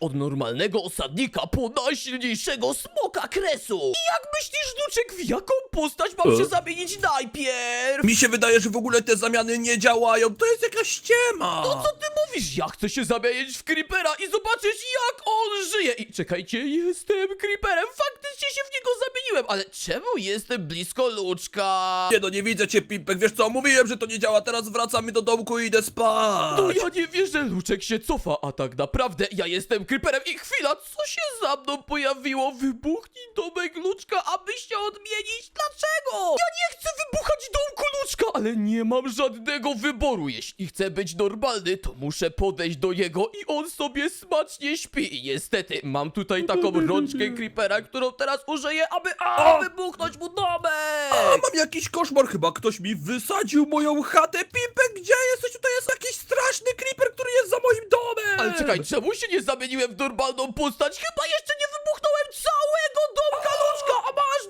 od normalnego osadnika po najsilniejszego smoka kresu. I jak myślisz, Luczek, w jaką postać mam E? się zamienić najpierw? Mi się wydaje, że w ogóle te zamiany nie działają. To jest jakaś ściema. No co ty mówisz? Ja chcę się zamienić w Creepera i zobaczyć jak on żyje. I czekajcie, jestem Creeperem. Faktycznie się w niego zamieniłem, ale czemu jestem blisko Luczka? Nie no, nie widzę cię, Pimpek. Wiesz co, mówiłem, że to nie działa. Teraz wracamy do domku i idę spać. No ja nie wierzę, Luczek się cofa, a tak naprawdę ja jestem Creeperem i chwila, co się za mną pojawiło? Wybuchnij domek Luczka, aby się odmienić. Dlaczego? Ja nie chcę wybuchać domku Luczka, ale nie mam żadnego wyboru. Jeśli chcę być normalny, to muszę podejść do jego i on sobie smacznie śpi. I niestety mam tutaj taką rączkę Creepera, którą teraz użyję, aby a, O! wybuchnąć mu domek. A, mam jakiś koszmar. Chyba ktoś mi wysadził moją chatę. Pimpek, gdzie jesteś? Tutaj jest jakiś straszny creeper, który jest za moim domem. Ale czekaj, czemu się nie zamieniłem w normalną postać? Chyba jeszcze nie wybuchnąłem całego domka Luczka, a masz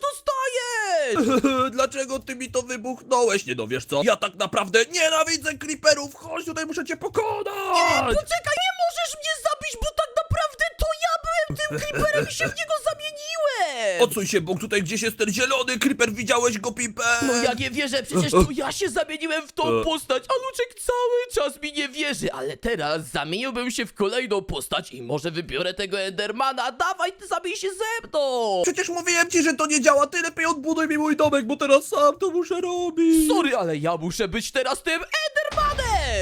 Dlaczego ty mi to wybuchnąłeś? Nie no, wiesz co? Ja tak naprawdę nienawidzę creeperów. Chodź tutaj, muszę cię pokonać. Poczekaj, nie możesz mnie zabić, bo tak naprawdę to ja byłem tym creeperem i się w niego! Odsuń się, bo tutaj gdzieś jest ten zielony creeper. Widziałeś go, Pimpek? No ja nie wierzę, przecież to ja się zamieniłem w tą E. postać, a Luczek cały czas mi nie wierzy, ale teraz zamieniłbym się w kolejną postać i może wybiorę tego Endermana, dawaj, ty zamień się ze mną! Przecież mówiłem ci, że to nie działa. Ty lepiej odbuduj mi mój domek, bo teraz sam to muszę robić. Sorry, ale ja muszę być teraz tym Endermanem!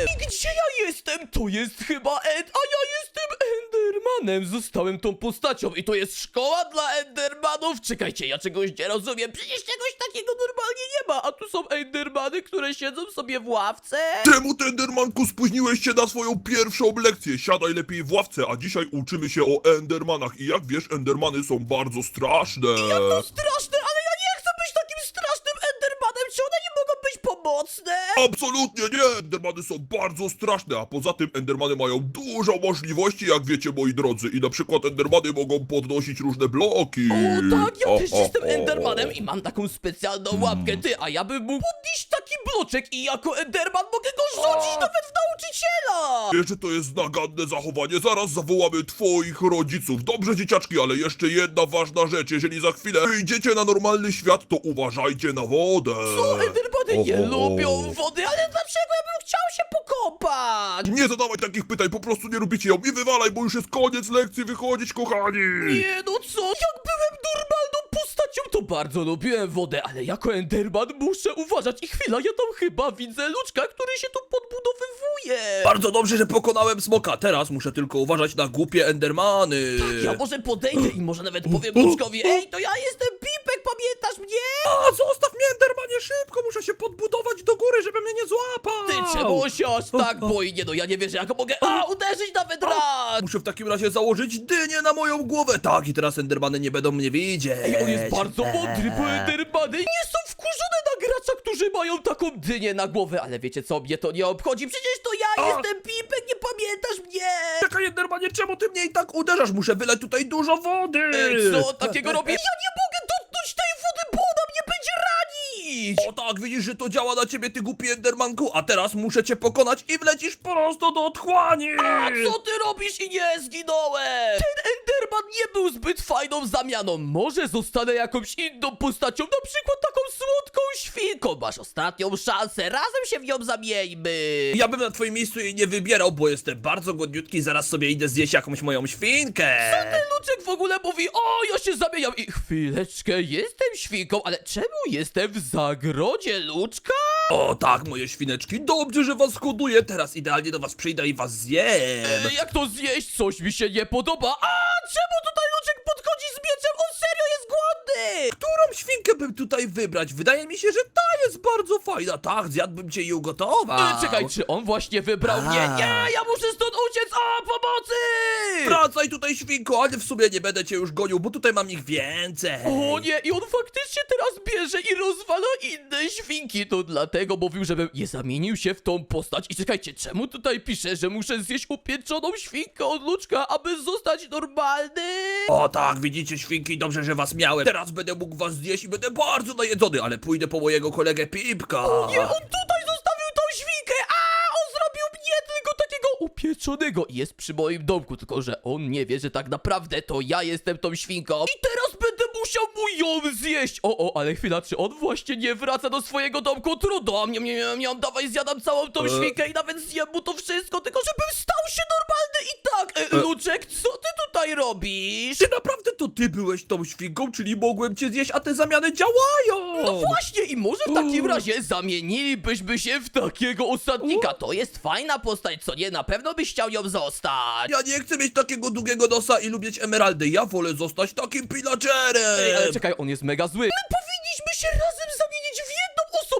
I gdzie ja jestem? To jest chyba End, a ja jestem Endermanem! Zostałem tą postacią i to jest szkoła dla Endermanów! Czekajcie, ja czegoś nie rozumiem, przecież czegoś takiego normalnie nie ma! A tu są Endermany, które siedzą sobie w ławce? Czemu Endermanku, spóźniłeś się na swoją pierwszą lekcję? Siadaj lepiej w ławce, a dzisiaj uczymy się o Endermanach. I jak wiesz, Endermany są bardzo straszne. To straszne, ale ja nie chcę być takim strasznym Endermanem! Czy one nie mogą być pomocne? Absolutnie nie! Endermany są bardzo straszne, a poza tym Endermany mają dużo możliwości, jak wiecie, moi drodzy. I na przykład Endermany mogą podnosić różne bloki. O tak, ja też jestem. Endermanem i mam taką specjalną łapkę, ty, a ja bym mógł podnieść taki bloczek i jako Enderman mogę go rzucić nawet w nauczyciela! Wiesz, że to jest naganne zachowanie. Zaraz zawołamy twoich rodziców. Dobrze, dzieciaczki, ale jeszcze jedna ważna rzecz. Jeżeli za chwilę wyjdziecie na normalny świat, to uważajcie na wodę. O, Endermany nie lubią wody, ale dlaczego ja bym chciał się pokąpać? Nie zadawaj takich pytań, po prostu nie robicie ją i wywalaj, bo już jest koniec lekcji, wychodzić, kochani! Nie no co, jak byłem normalną postacią, to bardzo lubiłem wodę, ale jako Enderman muszę uważać i chwila, ja tam chyba widzę Luczka, który się tu podbudowywuje. Bardzo dobrze, że pokonałem smoka. Teraz muszę tylko uważać na głupie endermany. Ja może podejdę i może nawet powiem Luczkowi, ej, to ja jestem Pipek, pamiętasz mnie? A, zostaw mnie, endermanie, szybko. Muszę się podbudować do góry, żeby mnie nie złapał. Ty czemu się aż tak boi? Nie no, ja nie wierzę, jak mogę a, uderzyć nawet raz! Muszę w takim razie założyć dynię na moją głowę. Tak, i teraz endermany nie będą mnie widzieć. Ej, on jest bardzo mądry, bo Endermany nie są wkurzone na gracza, którzy mają taką dynię na głowę, ale wiecie co, mnie to nie obchodzi, przecież to ja A. jestem Pipek, nie pamiętasz mnie! Czekaj, endermanie, czemu ty mnie i tak uderzasz? Muszę wyleć tutaj dużo wody. Ej, co takiego robię? Ja nie mogę O tak, widzisz, że to działa na ciebie, ty głupi endermanku. A teraz muszę cię pokonać i wlecisz prosto do otchłani. A co ty robisz i nie zginąłem? Ten Enderman nie był zbyt fajną zamianą. Może zostanę jakąś inną postacią, na przykład taką słodką świnką. Masz ostatnią szansę, razem się w nią zamieńmy. Ja bym na twoim miejscu jej nie wybierał, bo jestem bardzo głodniutki, zaraz sobie idę zjeść jakąś moją świnkę. Ten Luczek w ogóle mówi, o ja się zamieniam i chwileczkę, jestem świnką, ale czemu jestem w zagrodzie Luczka? O tak, moje świneczki, dobrze, że was hoduję, teraz idealnie do was przyjdę i was zjem. E, jak to zjeść? Coś mi się nie podoba. A czemu tutaj Którą świnkę bym tutaj wybrać? Wydaje mi się, że ta jest bardzo fajna. Tak, zjadłbym cię i ugotował. E, czekaj, czy on właśnie wybrał mnie? A. Nie, ja muszę stąd uciec! O, pomocy! Wracaj tutaj, świnko, ale w sumie nie będę cię już gonił, bo tutaj mam ich więcej. O nie, i on faktycznie teraz bierze i rozwala inne świnki. To dlatego mówił, żebym nie zamienił się w tą postać. I czekajcie, czemu tutaj pisze, że muszę zjeść upieczoną świnkę od Luczka, aby zostać normalny? O tak, widzicie świnki, dobrze, że was miałem. Teraz będę mógł was zjeść i będę bardzo najedzony, ale pójdę po mojego kolegę Pipka. Nie, on tutaj zostawił tą świnkę! A, on zrobił mnie tylko takiego pieczonego i jest przy moim domku, tylko że on nie wie, że tak naprawdę to ja jestem tą świnką. I teraz będę musiał mu ją zjeść. O, o, ale chwila, czy on właśnie nie wraca do swojego domku? Trudno, a mnie, mnie, mnie, mnie, dawaj, zjadam całą tą E. świnkę i nawet zjem mu to wszystko, tylko żebym stał się normalny i tak. E, Luczek, co ty tutaj robisz? Czy naprawdę to ty byłeś tą świnką, czyli mogłem cię zjeść, a te zamiany działają? No właśnie, i może w takim razie zamienilibyśmy się w takiego osadnika. To jest fajna postać, co nie? Na pewno byś chciał ją zostać. Ja nie chcę mieć takiego długiego nosa i lubić emeraldy. Ja wolę zostać takim pillagerem. Ej, ale czekaj, on jest mega zły. My powinniśmy się razem zamienić w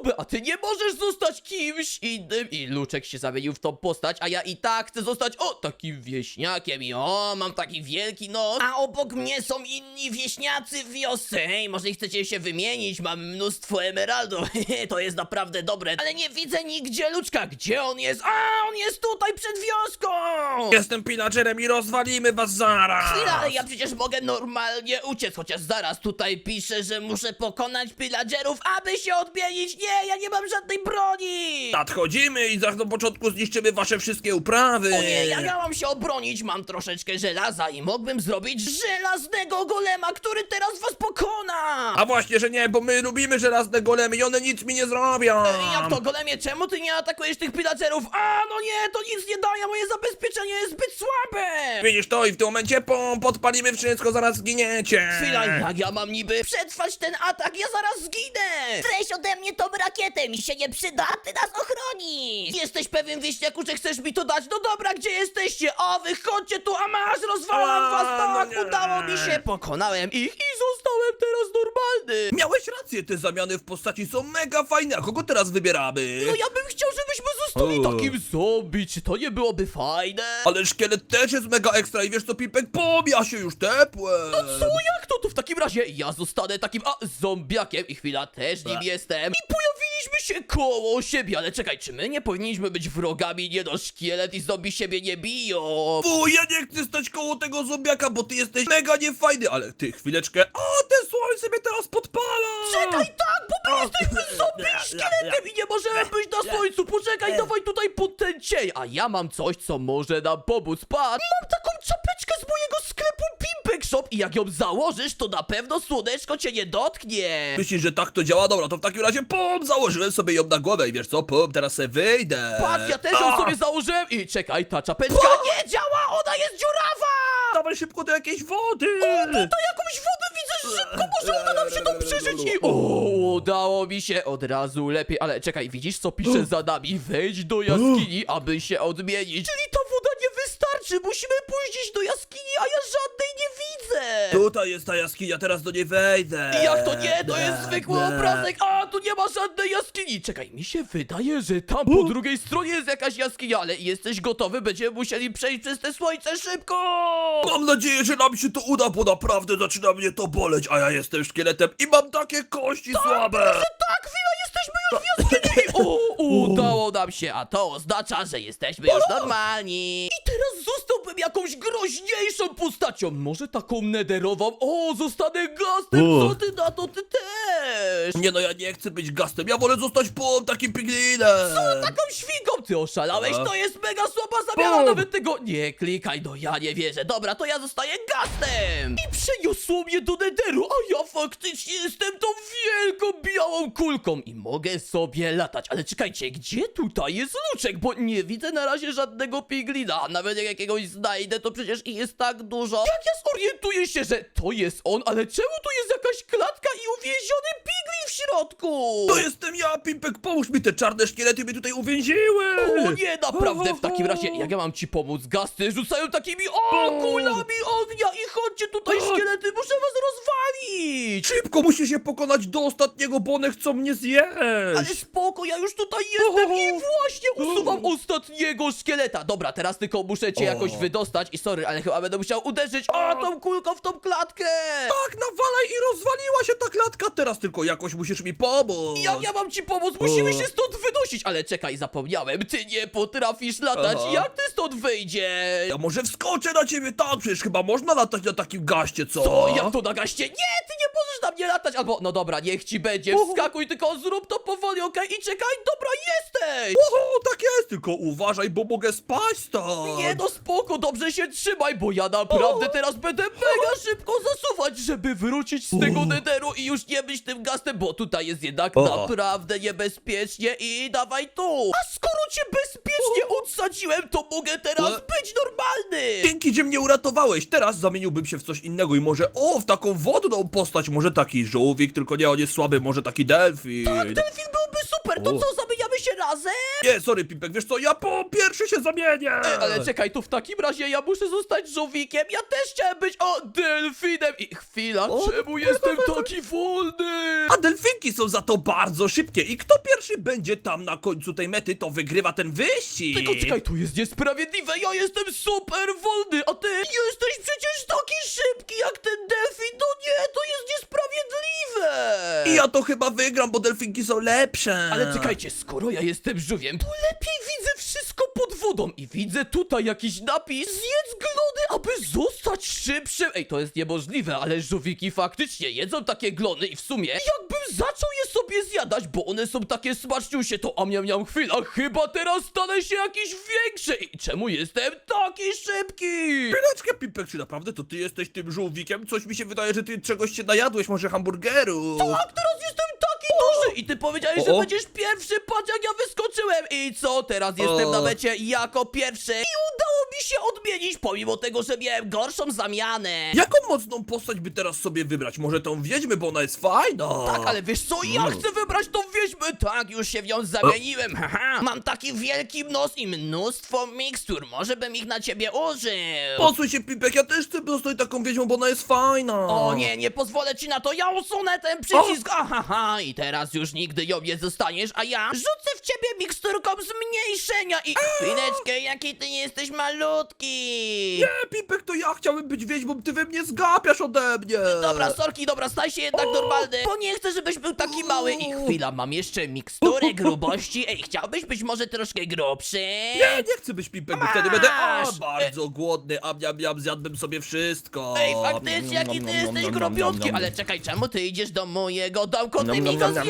osobę, a ty nie możesz zostać kimś innym. I Luczek się zamienił w tą postać, a ja i tak chcę zostać, o, takim wieśniakiem i o, mam taki wielki nos. A obok mnie są inni wieśniacy w wiosce. Hej, może chcecie się wymienić, mam mnóstwo emeraldów. to jest naprawdę dobre, ale nie widzę nigdzie Luczka. Gdzie on jest? A, on jest tutaj przed wioską. Jestem pillagerem i rozwalimy was zaraz. Chwila, ale ja przecież mogę normalnie uciec, chociaż zaraz tutaj pisze, że muszę pokonać pillagerów, aby się odmienić. Nie, ja nie mam żadnej broni! Nadchodzimy i zaraz na początku zniszczymy wasze wszystkie uprawy. O nie, ja miałam się obronić, mam troszeczkę żelaza i mógłbym zrobić żelaznego golema, który teraz was pokona! A właśnie, że nie, bo my lubimy żelazne golemy i one nic mi nie zrobią. Ej, Jak to, golemie, czemu ty nie atakujesz tych pillagerów? A, no nie, to nic nie daje, moje zabezpieczenie jest zbyt słabe! Widzisz to i w tym momencie pom, podpalimy wszystko, zaraz zginiecie. Chwila, jak ja mam niby przetrwać ten atak? Ja zaraz zginę! Weź ode mnie tą rakietę, mi się nie przyda, a ty nas ochronisz! Jesteś pewien, wieśniaku, że chcesz mi to dać? No dobra, gdzie jesteście? O, wychodźcie tu, a masz, rozwalam A, was, tak, no nie. udało mi się, pokonałem ich i zostałem teraz normalny. Miałeś rację, te zamiany w postaci są mega fajne, a kogo teraz wybieramy? No ja bym chciał, żebyśmy O. takim zombie, czy to nie byłoby fajne? Ale szkielet też jest mega ekstra i wiesz co, Pipek, pom, ja się już tepłem. Co, jak to? To w takim razie ja zostanę takim, a, zombiakiem i chwila też nim jestem. I pojawiliśmy się koło siebie, ale czekaj, czy my nie powinniśmy być wrogami? Nie no, szkielet i zombie siebie nie biją. Fu, ja nie chcę stać koło tego zombiaka, bo ty jesteś mega niefajny, ale ty, chwileczkę, o, ten słońce mnie teraz podpala. Czekaj, tak, bo my jesteśmy zombie i szkieletem i nie możemy być na słońcu. Poczekaj, dawaj tutaj pod ten cień. A ja mam coś, co może nam pomóc. Patrz, mam taką czapeczkę z mojego sklepu Pimpek Shop i jak ją założysz, to na pewno słoneczko cię nie dotknie. Myślisz, że tak to działa? Dobra, to w takim razie pom, założyłem sobie ją na głowę i wiesz co, pom, teraz se wyjdę. Patrz, ja też ją A, sobie założyłem i czekaj, ta czapeczka nie działa, ona jest dziurawa! Dawaj szybko do jakiejś wody. O, tutaj jakąś wodę szybko, może uda nam się to przeżyć i... O, udało mi się od razu lepiej, ale czekaj, widzisz co pisze za nami? Wejdź do jaskini, aby się odmienić. Czyli ta woda nie wystarczy, musimy pójść gdzieś do jaskini, a ja żadnej nie widzę. Tutaj jest ta jaskinia, teraz do niej wejdę. Jak to nie? To jest zwykły obrazek, a tu nie ma żadnej jaskini. Czekaj, mi się wydaje, że tam po drugiej stronie jest jakaś jaskinia, ale jesteś gotowy? Będziemy musieli przejść przez te słońce szybko! Mam nadzieję, że nam się to uda, bo naprawdę zaczyna mnie to boleć, a ja jestem szkieletem i mam takie kości słabe. Tak, chwila, O, udało nam się, a to oznacza, że jesteśmy już normalni. I teraz zostałbym jakąś groźniejszą postacią, może taką nederową. O, zostanę gastem, co ty na to, ty też! Nie no, ja nie chcę być gastem, ja wolę zostać pom, takim piglinem. Taką świnką, ty oszalałeś, A? to jest mega słaba zamiana, Bum. nawet tego nie klikaj, no ja nie wierzę. Dobra, to ja zostaję gastem! I przeniosło mnie do nederu, a ja faktycznie jestem tą wielką białą kulką i mogę sobie latać. Ale czekajcie, gdzie tutaj jest Luczek, bo nie widzę na razie żadnego piglina, nawet jak jakiegoś znajdę, to przecież ich jest tak dużo. Jak ja zorientuję się, że to jest on, ale czemu tu jest jakaś klatka i uwięziony piglin środku? To jestem ja, Pimpek, pomóż mi, te czarne szkielety mnie tutaj uwięziły. O nie, naprawdę, w takim razie, jak ja mam ci pomóc? Gasty rzucają takimi, o, kulami ognia i chodźcie tutaj, szkielety, muszę was rozwalić! Szybko musi się pokonać do ostatniego, bo one chcą mnie zjeść. Ale spoko, ja już tutaj jestem i właśnie usuwam ostatniego szkieleta. Dobra, teraz tylko muszę cię jakoś wydostać i sorry, ale chyba będę musiał uderzyć, o, tą kulką w tą klatkę! Tak, nawalaj i rozwaliła się ta klatka, teraz tylko jakoś musisz mi pomóc. Jak ja mam ci pomóc? Musimy O. się stąd wynosić! Ale czekaj, zapomniałem, ty nie potrafisz latać, Aha. jak ty stąd wyjdziesz? Ja może wskoczę na ciebie, tak, przecież chyba można latać na takim gaście, co? Co? Jak to na gaście? Nie, ty nie możesz na mnie latać, albo, no dobra, niech ci będzie, wskakuj, tylko zrób to powoli, okej, i czekaj, dobra, jesteś! O, tak jest, tylko uważaj, bo mogę spaść stąd. Nie no spoko, dobrze się trzymaj, bo ja naprawdę teraz będę mega szybko zasuwać, żeby wrócić z tego nederu i już nie być tym gastem, bo tutaj jest jednak O. naprawdę niebezpiecznie i dawaj tu. A skoro cię bezpiecznie odsadziłem, to mogę teraz E. być normalny. Dzięki, że mnie uratowałeś. Teraz zamieniłbym się w coś innego i może, o, w taką wodną postać. Może taki żółwik, tylko nie, on jest słaby, może taki delfin. Ten film byłby super, to O. co, zamieniamy się razem? Nie, sorry, Pipek, wiesz co, ja po pierwszy się zamienię. E, ale czekaj, to w takim razie ja muszę zostać żółwikiem, ja też chciałem być, o, delfinem i chwila, O, czemu jestem taki wolny? A delfinki są za to bardzo szybkie i kto pierwszy będzie tam na końcu tej mety, to wygrywa ten wyścig. Tylko czekaj, to jest niesprawiedliwe, ja jestem super wolny, a ty jesteś przecież taki szybki jak ten delfin, no nie, to jest niesprawiedliwe! I ja to chyba wygram, bo delfinki są lepsze. Ale czekajcie, skoro ja jestem żółwiem, to lepiej widzę wszystko pod wodą i widzę tutaj jakiś napis Zjedz glony, aby zostać szybszym! Ej, to jest niemożliwe, ale żółwiki faktycznie jedzą takie glony i w sumie jakbym zaczął je sobie zjadać, bo one są takie smaczniusie, to a miam miam chwila, chyba teraz stanę się jakiś większy! I czemu jestem taki szybki? Chwileczkę, Pipek, czy naprawdę to ty jesteś tym żółwikiem? Coś mi się wydaje, że ty czegoś się najadłeś, może hamburgeru. Tak, teraz jestem duży! I ty powiedziałeś, że O, będziesz pierwszy, patrz jak ja wyskoczyłem! I co, teraz jestem na mecie jako pierwszy i udało mi się odmienić, pomimo tego, że miałem gorszą zamianę! Jaką mocną postać by teraz sobie wybrać? Może tą wiedźmy, bo ona jest fajna. Tak, ale wiesz co, ja chcę wybrać tą wieźmę! Tak, już się w nią zamieniłem, haha! Mam taki wielki nos i mnóstwo mikstur, może bym ich na ciebie użył! Posuń się, Pipek, ja też chcę zostać taką wiedźmą, bo ona jest fajna. O nie, nie pozwolę ci na to, ja usunę ten przycisk! Ahaha, i teraz już nigdy ją nie zostaniesz, a ja rzucę ciebie miksturką zmniejszenia i... Chwileczkę, jaki ty jesteś malutki! Nie, Pipek, to ja chciałem być wiedźmą, ty we mnie zgapiasz ode mnie. Dobra, sorki, dobra, staj się jednak normalny, bo nie chcę, żebyś był taki mały i chwila, mam jeszcze miksturę grubości, ej, chciałbyś być może troszkę grubszy? Nie, nie chcę być Pipek, bo wtedy będę o, Masz. bardzo głodny, a miam, miam, zjadłbym sobie wszystko. Ej, faktycznie, jaki ty jesteś grubiutki, ale czekaj, czemu ty idziesz do mojego domku, ty mi go nom,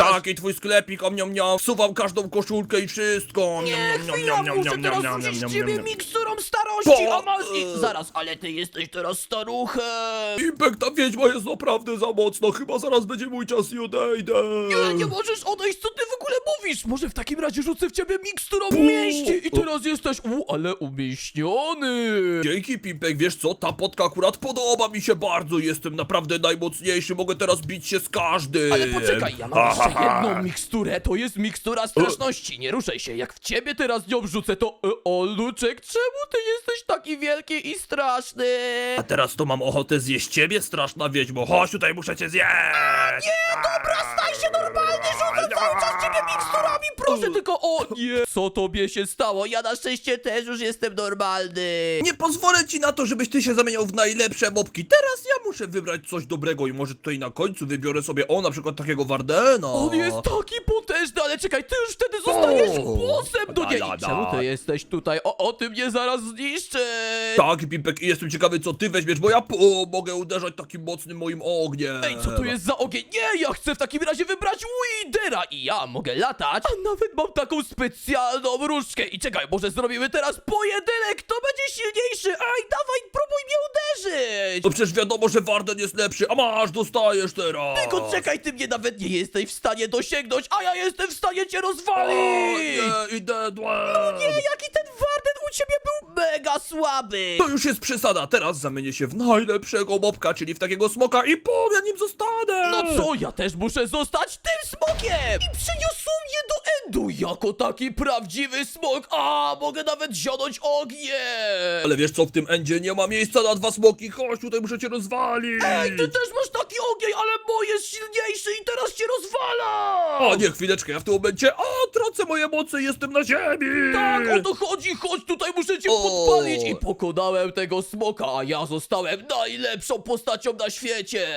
zjadasz? Taki twój sklepik, om niom niom, wsuwam każdą koszulkę i wszystko. Nie, chwila, muszę teraz niom, ciebie miksturą starości, Po- i... e. Zaraz, ale ty jesteś teraz staruchem. Pipek, ta wiedźma jest naprawdę za mocna, chyba zaraz będzie mój czas i odejdę. Nie, nie możesz odejść, co ty w ogóle mówisz? Może w takim razie rzucę w ciebie miksturą mięści i teraz jesteś, u, ale umieśniony. Dzięki Pipek, wiesz co, ta potka akurat podoba mi się bardzo, jestem naprawdę najmocniejszy, mogę teraz bić się z każdym. Ale poczekaj, ja mam jeszcze jedną miksturę, to jest mikstura straszności, nie ruszaj się, jak w ciebie teraz nią rzucę, to... E, o, Luczek, czemu ty jesteś taki wielki i straszny? A teraz to mam ochotę zjeść ciebie, straszna wiedźmo, chodź tutaj, muszę cię zjeść. Nie, dobra, staj się normalny, rzucę cały czas ciebie miksturami, proszę tylko, o nie! Co tobie się stało? Ja na szczęście też już jestem normalny. Nie pozwolę ci na to, żebyś ty się zamieniał w najlepsze mopki. Teraz ja muszę wybrać coś dobrego i może tutaj na końcu wybiorę sobie, o, na przykład takiego Wardena. On jest taki potężny, ale czekaj, ty już wtedy zostajesz O, głosem do niej. da, da, I czemu ty jesteś tutaj? O, o ty mnie zaraz zniszczysz. Tak, Pipek, i jestem ciekawy, co ty weźmiesz, bo ja po, mogę uderzać takim mocnym moim ogniem. Ej, co to jest za ogień? Nie, ja chcę w takim razie wybrać Widera i ja mogę latać, a nawet mam taką specjalną różdżkę. I czekaj, może zrobimy teraz pojedynek, kto będzie silniejszy? Ej, dawaj, próbuj mnie uderzyć. No przecież wiadomo, że Warden jest lepszy, a masz, dostajesz teraz. Tylko czekaj, ty mnie nawet nie jesteś w stanie dosięgnąć, a ja jestem w stanie cię O, rozwalić. nie, i dedłem. Nie, jaki ten Warden u ciebie był mega słaby. To już jest przesada, teraz zamienię się w najlepszego mopka, czyli w takiego smoka i po, ja nim zostanę. No co, ja też muszę zostać tym smokiem! I Endu jako taki prawdziwy smok! A, mogę nawet zionąć ogień! Ale wiesz co, w tym endzie nie ma miejsca na dwa smoki, chodź, tutaj muszę cię rozwalić. Ej, ty też masz taki ogień, ale mój jest silniejszy i teraz cię rozwala! O nie, chwileczkę, ja w tym momencie, o, tracę moje moce, jestem na ziemi. Tak, o to chodzi, chodź tutaj, muszę cię O. podpalić! I pokonałem tego smoka, a ja zostałem najlepszą postacią na świecie!